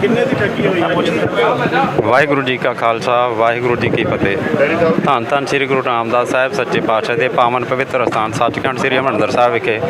ਕਿੰਨੇ ਦੀ ਠੱਗੀ ਹੋਈ ਹੈ? ਵਾਹਿਗੁਰੂ ਜੀ ਕਾ ਖਾਲਸਾ, ਵਾਹਿਗੁਰੂ ਜੀ ਕੀ ਫਤਿਹ। ਧੰਨ ਧੰਨ ਸ੍ਰੀ ਗੁਰੂ ਰਾਮਦਾਸ ਸਾਹਿਬ, ਸੱਚੇ ਪਾਤਸ਼ਾਹ ਦੇ ਪਾਵਨ ਪਵਿੱਤਰ ਸਥਾਨ ਸੱਚਖੰਡ ਸ੍ਰੀ ਹਰਿਮੰਦਰ ਸਾਹਿਬ ਵਿਖੇ।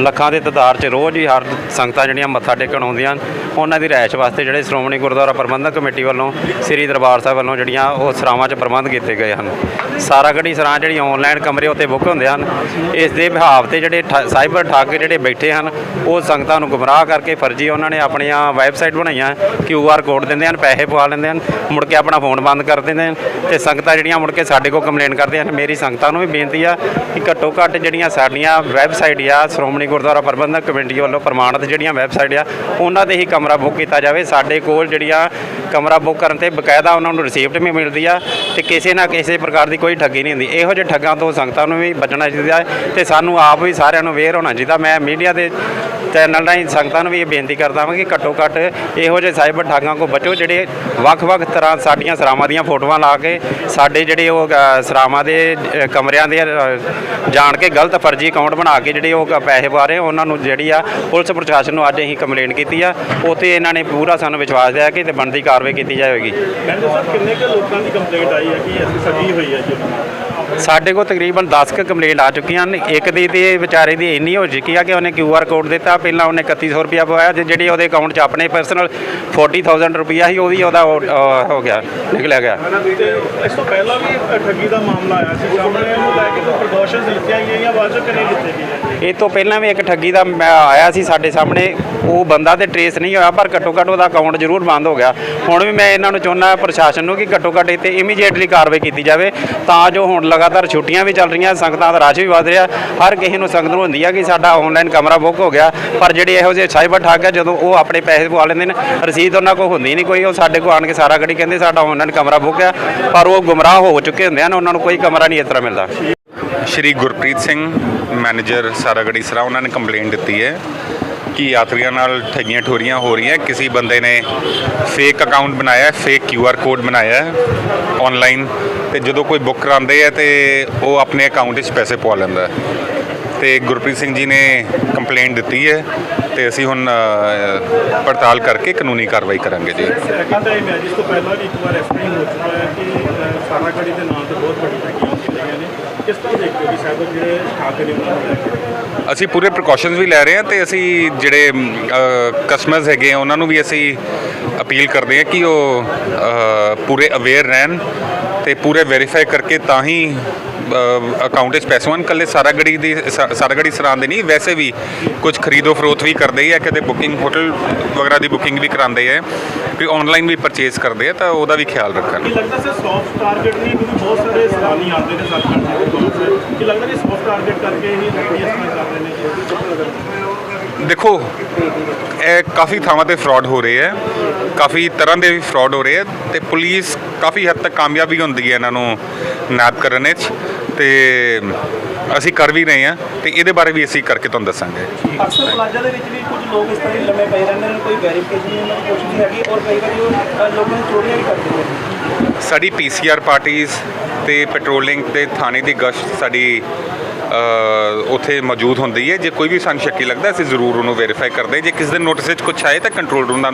ਲੱਖਾਂ ਦੇ ਤਦਾਰ 'ਚ ਰੋਜ਼ ਹੀ ਹਰ ਸੰਗਤਾਂ ਜਿਹੜੀਆਂ ਮੱਥਾ ਟੇਕਣ ਆਉਂਦੀਆਂ ਹਨ, ਉਹਨਾਂ ਦੀ ਰਿਹਾਇਸ਼ ਵਾਸਤੇ ਜਿਹੜੇ ਸ਼੍ਰੋਮਣੀ ਗੁਰਦੁਆਰਾ ਪ੍ਰਬੰਧਕ ਕਮੇਟੀ ਵੱਲੋਂ, ਸ੍ਰੀ ਦਰਬਾਰ ਸਾਹਿਬ ਵੱਲੋਂ ਜਿਹੜੀਆਂ ਉਹ ਸਰਾਵਾਂ 'ਚ ਪ੍ਰਬੰਧ ਕੀਤੇ ਗਏ ਹਨ। ਸਾਰਾ ਸਾਰਾਗੜੀ ਸਰਾਂ ਜਿਹੜੀ ਆਨਲਾਈਨ ਕਮਰੇ ਉੱਤੇ ਬੁੱਕ ਹੁੰਦੇ ਹਨ, ਇਸ ਦੇ ਵਿਹਾਵ ਤੇ ਜਿਹੜੇ ਠ- ਸਾਈਬਰ ਠੱਗ ਜਿਹੜੇ ਬੈਠੇ ਹਨ, ਉਹ ਸੰਗਤਾਂ ਨੂੰ ਗੁੰਮਰਾਹ ਕਰਕੇ ਫਰਜ਼ੀ ਉਹਨਾਂ ਨੇ ਆਪਣੀਆਂ ਵੈਬਸਾਈਟ ਬਣਾਈਆਂ ਕਿਊ ਆਰ ਕੋਡ ਦਿੰਦੇ ਹਨ, ਪੈਸੇ ਪਵਾ ਲੈਂਦੇ ਹਨ, ਮੁੜ ਕੇ ਆਪਣਾ ਫੋਨ ਬੰਦ ਕਰ ਦਿੰਦੇ ਹਨ ਤੇ ਸੰਗਤਾਂ ਜਿਹੜੀਆਂ ਮੁੜ ਕੇ ਸਾਡੇ ਕੋਲ ਕੰਪਲੇਂਟ ਕਰਦੇ ਹਨ। ਮੇਰੀ ਸੰਗਤਾਂ ਨੂੰ ਵੀ ਬੇਨਤੀ ਆ ਕਿ ਘੱਟੋ ਘੱਟ ਜਿਹੜੀਆਂ ਸਾਡੀਆਂ ਵੈਬਸਾਈਟ ਆ, ਸ਼੍ਰੋਮਣੀ ਗੁਰਦੁਆਰਾ ਪ੍ਰਬੰਧਕ ਕਮੇਟੀ ਵੱਲੋਂ ਪ੍ਰਮਾਣਿਤ ਜਿਹੜੀਆਂ ਵੈਬਸਾਈਟ ਆ, ਉਹਨਾਂ ਤੇ ਹੀ ਕਮਰਾ ਬੁੱਕ ਕੀਤਾ ਜਾਵੇ। ਸਾਡੇ ਕੋਲ ਜਿਹੜੀਆਂ ਕਮਰਾ ਬੁੱਕ ਕਰਨ ਤੇ ਬਕਾਇਦਾ ਉਹਨਾਂ ਨੂੰ ਰਿਸੀਪਟ ਵੀ ਮਿਲਦੀ ਆ ਤੇ ਕਿਸੇ ਨਾ ਕਿਸੇ ਪ੍ਰਕਾਰ ਦੀ ਕੋਈ ਠੱਗੀ ਨਹੀਂ ਹੁੰਦੀ। ਇਹੋ ਜਿਹੇ ਠੱਗਾਂ ਤੋਂ ਸੰਗਤਾਂ ਨੂੰ ਵੀ ਬਚਣਾ ਚਾਹੀਦਾ ਹੈ ਤੇ ਸਾਨੂੰ ਆਪ ਵੀ ਸਾਰਿਆਂ ਨੂੰ ਅਵੇਅਰ ਹੋਣਾ ਚਾਹੀਦਾ। ਮੈਂ ਮੀਡੀਆ ਦੇ ਚੈਨਲ ਰਾਹੀਂ ਸੰਗਤਾਂ ਨੂੰ ਵੀ ਇਹ ਬੇਨਤੀ ਕਰਦਾ ਹਾਂ ਕਿ ਘੱਟੋ ਘੱਟ ਇਹੋ ਜਿਹੇ ਸਾਈਬਰ ਠਾਗਾਂ ਕੋ ਬਚੋ, ਜਿਹੜੇ ਵੱਖ-ਵੱਖ ਤਰ੍ਹਾਂ ਸਾਡੀਆਂ ਸਰਾਵਾਂ ਦੀਆਂ ਫੋਟੋਆਂ ਲਾ ਕੇ ਸਾਡੇ ਜਿਹੜੇ ਉਹ ਸਰਾਵਾਂ ਦੇ ਕਮਰਿਆਂ ਦੇ ਜਾਣ ਕੇ ਗਲਤ ਫਰਜ਼ੀ ਅਕਾਊਂਟ ਬਣਾ ਕੇ ਜਿਹੜੇ ਉਹ ਕ- ਪੈਸੇ ਪਾ ਰਹੇ ਉਹਨਾਂ ਨੂੰ ਜਿਹੜੀ ਆ ਪੁਲਿਸ ਪ੍ਰਸ਼ਾਸਨ ਨੂੰ ਅੱਜ ਅਸੀਂ ਕੰਪਲੇਂਟ ਕੀਤੀ ਆ ਉਤੇ ਇਹਨਾਂ ਨੇ ਪੂਰਾ ਸਾਨੂੰ ਵਿਸ਼ਵਾਸ ਦਿਆ ਕਿ ਤੇ ਬਣਦੀ ਕਾਰਵਾਈ ਕੀਤੀ ਜਾਵੇਗੀ ਕਹਿੰਦੇ ਸਰ, ਕਿੰਨੇ ਕੁ ਲੋਕਾਂ ਦੀ ਕੰਪਲੇਂਟ ਆਈ ਹੈ ਕਿ ਅਸੀਂ ਠੱਗੀ ਹੋਈ ਹੈ ਜੀ? ਸਾਡੇ ਕੋਲ ਤਕਰੀਬਨ 10 ਕੁ ਕੰਪਲੇਂਟ ਆ ਚੁੱਕੀਆਂ ਨੇ ਇੱਕ ਦੀ ਤੇ ਵਿਚਾਰੇ ਦੀ ਇੰਨੀ ਹੋ ਚੁੱਕੀ ਆ ਕਿ ਉਹਨੇ ਕਿਊ ਆਰ ਕੋਡ ਦਿੱਤਾ। ਪਹਿਲਾਂ ਉਹਨੇ 3100 ਰੁਪਇਆ ਪਵਾਇਆ। ਤੇ ਜਿਹੜੀ ਉਹਦੇ ਅਕਾਊਂਟ 'ਚ ਆਪਣੇ ਪਰਸਨਲ 40000 ਰੁਪਇਆ ਸੀ ਉਹ ਵੀ ਉਹਦਾ ਹੋ ਗਿਆ ਨਿਕਲਿਆ ਗਿਆ। ਇਸ ਤੋਂ ਪਹਿਲਾਂ ਵੀ ਠੱਗੀ ਦਾ ਮਾਮਲਾ ਆਇਆ ਸੀ। ਸਾਹਮਣੇ ਉਹਨੂੰ ਲੈ ਕੇ ਕੋਈ ਪ੍ਰੀਕਾਸ਼ਨਸ ਲਿੱਤੀਆਂ ਗਈਆਂ ਜਾਂ ਚੋਂ ਕਰੇ ਲਿੱਤੇ ਗਏ? ਇਹ ਤੋਂ ਪਹਿਲਾਂ ਵੀ ਇੱਕ ਠੱਗੀ ਦਾ ਆਇਆ ਸੀ ਸਾਡੇ ਸਾਹਮਣੇ। ਉਹ ਬੰਦਾ ਤੇ ਟਰੇਸ ਨਹੀਂ ਹੋਇਆ ਪਰ ਘੱਟੋ ਘੱਟ ਉਹਦਾ ਅਕਾਊਂਟ ਜ਼ਰੂਰ ਬੰਦ ਹੋ ਗਿਆ। ਹੁਣ ਵੀ ਮੈਂ ਇਹਨਾਂ ਨੂੰ ਚਾਹੁੰਦਾ ਪ੍ਰਸ਼ਾਸਨ ਨੂੰ ਕਿ ਘੱਟੋ ਘੱਟ ਇਹ ਤੇ ਇਮੀਡੀਏਟਲੀ ਕਾਰਵਾਈ ਕੀਤੀ ਜਾਵੇ। ਤਾਂ ਜੋ ਹੁਣ ਲਗਾਤਾਰ ਛੁੱਟੀਆਂ ਵੀ ਚੱਲ ਰਹੀਆਂ, ਸੰਗਤਾਂ ਦਾ ਰਸ਼ ਵੀ ਵਧ ਰਿਹਾ। ਹਰ ਕਿਸੇ ਨੂੰ ਸੰਗਤ ਨੂੰ ਹੁੰਦੀ ਆ ਕਿ ਸਾਡਾ ਆਨਲਾਈਨ ਕਮਰਾ ਬੁੱਕ ਹੋ ਗਿਆ। ਪਰ ਜਿਹੜੇ ਇਹੋ ਜਿਹੇ ਸਾਈਬਰ ਠੱਗ ਆ, ਜਦੋਂ ਉਹ ਆਪਣੇ ਪੈਸੇ ਪਵਾ ਲੈਂਦੇ ਨੇ ਰਸੀਦ ਉਹਨਾਂ ਕੋਲ ਹੁੰਦੀ ਨਹੀਂ ਕੋਈ, ਉਹ ਸਾਡੇ ਕੋਲ ਆਣ ਕੇ ਸਾਰਾ ਗੜੀ ਕਹਿੰਦੇ ਸਾਡਾ ਆਨਲਾਈਨ ਕਮਰਾ ਬੁੱਕ ਆ, ਪਰ ਉਹ ਗੁੰਮਰਾਹ ਹੋ ਚੁੱਕੇ ਹੁੰਦੇ ਹਨ, ਉਹਨਾਂ ਨੂੰ ਕੋਈ ਕਮਰਾ ਨਹੀਂ ਇਸ ਤਰ੍ਹਾਂ ਮਿਲਦਾ। ਸ਼੍ਰੀ ਗੁਰਪ੍ਰੀਤ ਸਿੰਘ ਮੈਨੇਜਰ ਸਾਰਾਗੜੀ ਸਰਾ, ਉਹਨਾਂ ਨੇ ਕੰਪਲੇਂਟ ਦਿੱਤੀ ਹੈ। ਕਿ ਯਾਤਰੀਆਂ ਨਾਲ ਠੱਗੀਆਂ ਠੋਰੀਆਂ ਹੋ ਰਹੀਆਂ। ਕਿਸੇ ਬੰਦੇ ਨੇ ਫੇਕ ਅਕਾਊਂਟ ਬਣਾਇਆ ਫੇਕ ਕਿਊ ਆਰ ਕੋਡ ਬਣਾਇਆ ਹੈ ਆਨਲਾਈਨ ਤੇ ਜਦੋਂ ਕੋਈ ਬੁੱਕ ਕਰਾਉਂਦੇ ਹੈ ਤੇ ਉਹ ਆਪਣੇ ਅਕਾਊਂਟ 'ਚ ਪੈਸੇ ਪਵਾ ਲੈਂਦਾ ਹੈ। ਤੇ ਗੁਰਪ੍ਰੀਤ ਸਿੰਘ ਜੀ ਨੇ ਕੰਪਲੇਂਟ ਦਿੱਤੀ ਹੈ ਤੇ ਅਸੀਂ ਹੁਣ ਪੜਤਾਲ ਕਰਕੇ ਕਾਨੂੰਨੀ ਕਾਰਵਾਈ ਕਰਾਂਗੇ ਜੀ। ਸੈਕਿੰਡ ਟਾਈਮ ਹੈ ਜਿਸ ਤੋਂ ਪਹਿਲਾਂ ਵੀ ਇੱਕ ਵਾਰ ਇਸ ਤਰ੍ਹਾਂ ਹੀ ਹੋ ਚੁੱਕਾ ਹੈ ਕਿ ਅ, ਸਾਰਾਗੜੀ ਦੇ ਨਾਂ ਤੇ ਬਹੁਤ ਵੱਡੀ ਠੱਗੀਆਂ ਹੁੰਦੀਆਂ ਰਹੀਆਂ ਨੇ। ਕਿਸ ਤਰ੍ਹਾਂ ਦੇਖਦੇ ਹੋ ਕਿ ਸਾਈਬਰ ਜਿਹੜੇ ਠੱਗ ਨੇ ਉਹਨਾਂ ਨੂੰ ਲੈ ਕੇ? ਅਸੀਂ ਪੂਰੇ ਪ੍ਰੀਕਾਸ਼ਨਸ ਵੀ ਲੈ ਰਹੇ ਹਾਂ ਤੇ ਅਸੀਂ ਜਿਹੜੇ ਕਸਟਮਰਸ ਹੈਗੇ ਆ ਉਹਨਾਂ ਨੂੰ ਵੀ ਅਸੀਂ ਅਪੀਲ ਕਰਦੇ ਹਾਂ ਕਿ ਉਹ ਪੂਰੇ ਅਵੇਅਰ ਰਹਿਣ ਤੇ ਪੂਰੇ ਵੈਰੀਫਾਈ ਕਰਕੇ ਤਾਂ ਹੀ ਅਕਾਊਂਟ ਵਿੱਚ ਪੈਸੇ ਹੋਣ ਕੱਲੇ ਸਾਰਾਗੜੀ ਦੀ ਸਾਰਾਗੜੀ ਸਰਾਂ ਦੇ ਨਹੀਂ ਵੈਸੇ ਵੀ ਕੁਝ ਖਰੀਦੋ ਫਰੋਖਤ ਵੀ ਕਰਦੇ ਹੀ ਆ ਕਿਤੇ ਬੁਕਿੰਗ ਹੋਟਲ ਵਗੈਰਾ ਦੀ ਬੁਕਿੰਗ ਵੀ ਕਰਾਉਂਦੇ ਆ ਵੀ ਆਨਲਾਈਨ ਵੀ ਪਰਚੇਸ ਕਰਦੇ ਆ ਤਾਂ ਉਹਦਾ ਵੀ ਖਿਆਲ ਰੱਖਣ। ਕੀ ਲੱਗਦਾ ਸਰ ਸੌਫਟ ਟਾਰਗੇਟ ਨਹੀਂ ਕਿਉਂਕਿ ਬਹੁਤ ਸਾਰੇ ਸਵਾਲੀ ਆਉਂਦੇ ਨੇ ਸੱਚਖੰਡ ਦੇ ਕੋਲ ਕੀ ਲੱਗਦਾ ਕਿ ਸੌਫਟ ਟਾਰਗੇਟ ਕਰਕੇ ਹੀ ਠੱਗੀ ਇਸ ਤਰ੍ਹਾਂ ਕਰ ਰਹੇ ਨੇ? ਦੇਖੋ ਇਹ ਕਾਫੀ ਥਾਵਾਂ ਤੇ ਫਰਾਡ ਹੋ ਰਹੇ ਹੈ ਕਾਫੀ ਤਰ੍ਹਾਂ ਦੇ ਵੀ ਫਰਾਡ ਹੋ ਰਹੇ ਹੈ ਤੇ ਪੁਲਿਸ ਕਾਫੀ ਹੱਦ ਤੱਕ ਕਾਮਯਾਬੀ ਹੁੰਦੀ ਹੈ ਇਹਨਾਂ ਨੂੰ ਨੈਪ ਕਰਨ ਵਿੱਚ। ਤੇ ਅਸੀਂ ਕਰ ਵੀ ਰਹੇ ਹਾਂ ਤੇ ਇਹਦੇ ਬਾਰੇ ਵੀ ਅਸੀਂ ਕਰਕੇ ਤੁਹਾਨੂੰ ਦੱਸਾਂਗੇ। ਅਕਸਰ ਪਲਾਜ਼ਾ ਦੇ ਵਿੱਚ ਵੀ ਕੁਝ ਲੋਕ ਇਸ ਤਰ੍ਹਾਂ ਹੀ ਲੰਮੇ ਪਏ ਰਹਿੰਦੇ ਨੇ ਕੋਈ ਵੈਰੀਫਿਕੇਸ਼ਨ ਨਹੀਂ ਉਹਨਾਂ ਦੀ ਕੁਛ ਨਹੀਂ ਹੈਗੀ ਔਰ ਕਈ ਵਾਰੀ ਉਹ ਅ, ਲੋਕਾਂ ਨੂੰ ਚੋਰੀਆਂ ਵੀ ਕਰਦੇ ਨੇ। ਸਾਡੀ ਪੀਸੀਆਰ ਪਾਰਟੀਆਂ ਤੇ ਪੈਟਰੋਲਿੰਗ ਤੇ ਥਾਣੇ ਦੀ ਗਸ਼ਤ ਸਾਡੀ ਉੱਥੇ ਮੌਜੂਦ ਹੁੰਦੀ ਹੈ। ਜੇ ਕੋਈ ਵੀ ਸਾਨੂੰ ਸ਼ੱਕੀ ਲੱਗਦਾ ਅਸੀਂ ਜ਼ਰੂਰ ਉਹਨੂੰ ਵੈਰੀਫਾਈ ਕਰਦੇ। ਜੇ ਕਿਸੇ ਦੇ ਨੋਟਿਸ ਵਿੱਚ ਕੁਝ ਆਏ ਤਾਂ ਕੰਟਰੋਲ ਰੂਮ ਦਾ